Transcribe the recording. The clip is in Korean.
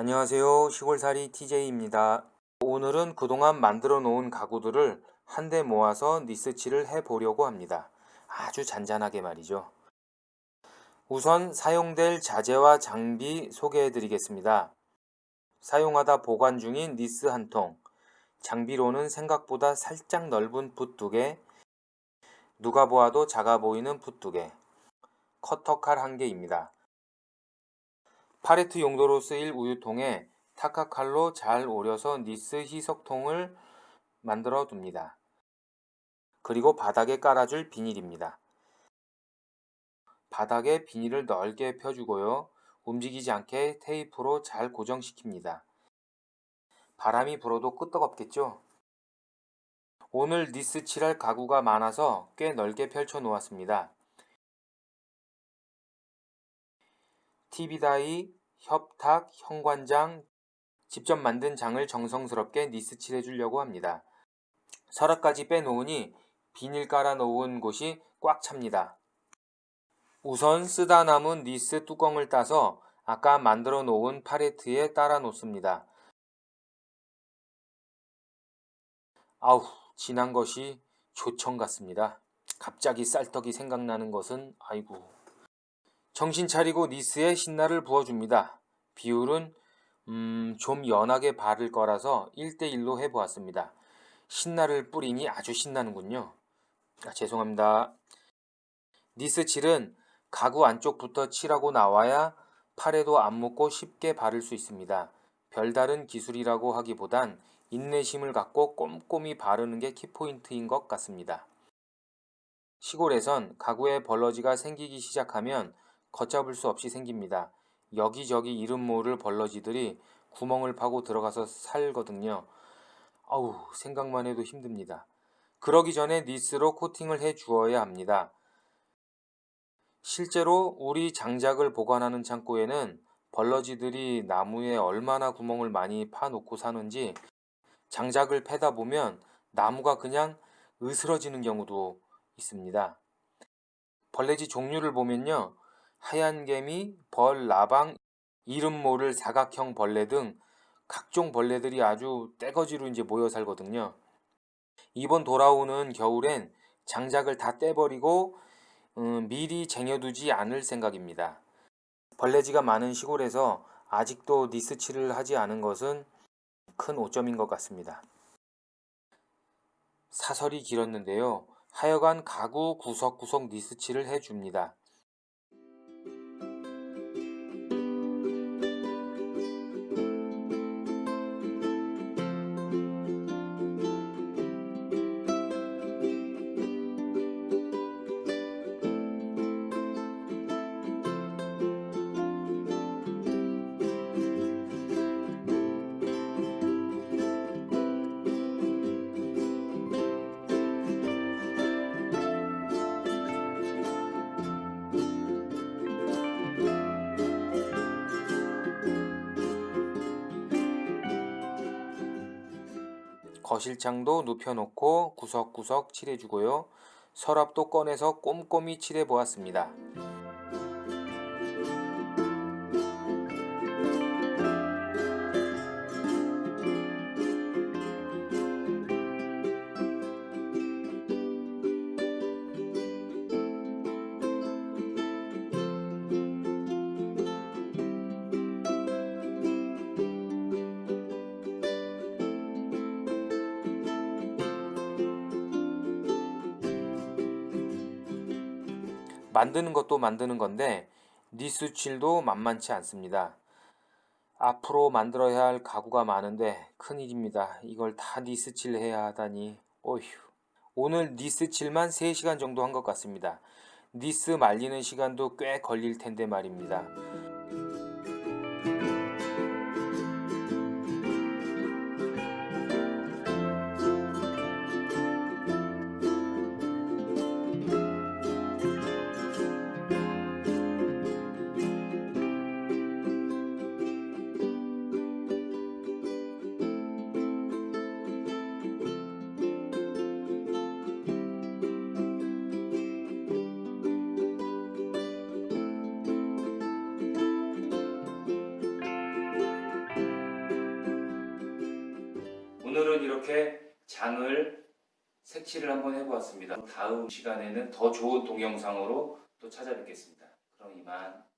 안녕하세요. 시골살이 TJ입니다. 오늘은 그동안 만들어 놓은 가구들을 한데 모아서 니스칠을 해 보려고 합니다. 아주 잔잔하게 말이죠. 우선 사용될 자재와 장비 소개해 드리겠습니다. 사용하다 보관 중인 니스 한 통, 장비로는 생각보다 살짝 넓은 붓 두 개, 누가 보아도 작아 보이는 붓 두 개, 커터 칼 한 개입니다. 팔레트 용도로 쓰일 우유통에 타카칼로 잘 오려서 니스 희석통을 만들어 둡니다. 그리고 바닥에 깔아줄 비닐입니다. 바닥에 비닐을 넓게 펴주고요. 움직이지 않게 테이프로 잘 고정시킵니다. 바람이 불어도 끄떡없겠죠? 오늘 니스 칠할 가구가 많아서 꽤 넓게 펼쳐 놓았습니다. TV다이, 협탁, 현관장, 직접 만든 장을 정성스럽게 니스 칠해 주려고 합니다. 서랍까지 빼놓으니 비닐 깔아 놓은 곳이 꽉 찹니다. 우선 쓰다 남은 니스 뚜껑을 따서 아까 만들어 놓은 팔레트에 따라 놓습니다. 아우, 지난 것이 조청 같습니다. 갑자기 쌀떡이 생각나는 것은 아이고. 정신 차리고 니스에 신나를 부어줍니다. 비율은 음, 좀 연하게 바를 거라서 1대1로 해보았습니다. 신나를 뿌리니 아주 신나는군요. 아, 죄송합니다. 니스 칠은 가구 안쪽부터 칠하고 나와야 팔에도 안 묻고 쉽게 바를 수 있습니다. 별다른 기술이라고 하기보단 인내심을 갖고 꼼꼼히 바르는 게 키포인트인 것 같습니다. 시골에선 가구에 벌러지가 생기기 시작하면 걷잡을 수 없이 생깁니다. 여기저기 이름 모를 벌러지들이 구멍을 파고 들어가서 살거든요. 아우, 생각만 해도 힘듭니다. 그러기 전에 니스로 코팅을 해 주어야 합니다. 실제로 우리 장작을 보관하는 창고에는 벌러지들이 나무에 얼마나 구멍을 많이 파놓고 사는지 장작을 패다 보면 나무가 그냥 으스러지는 경우도 있습니다. 벌레지 종류를 보면요. 하얀 개미, 벌, 나방, 이름 모를 사각형 벌레 등 각종 벌레들이 아주 떼거지로 이제 모여 살거든요. 이번 돌아오는 겨울엔 장작을 다 떼버리고 음, 미리 쟁여두지 않을 생각입니다. 벌레지가 많은 시골에서 아직도 니스칠을 하지 않은 것은 큰 오점인 것 같습니다. 사설이 길었는데요. 하여간 가구 구석구석 니스칠을 해줍니다. 거실창도 눕혀놓고 구석구석 칠해주고요. 서랍도 꺼내서 꼼꼼히 칠해보았습니다. 만드는 것도 만드는 건데 니스칠도 만만치 않습니다. 앞으로 만들어야 할 가구가 많은데 큰일입니다. 이걸 다 니스칠 해야 하다니 어휴 오늘 니스칠만 3시간 정도 한 것 같습니다. 니스 말리는 시간도 꽤 걸릴 텐데 말입니다. 오늘은 이렇게 장을 색칠을 한번 해보았습니다. 다음 시간에는 더 좋은 동영상으로 또 찾아뵙겠습니다. 그럼 이만.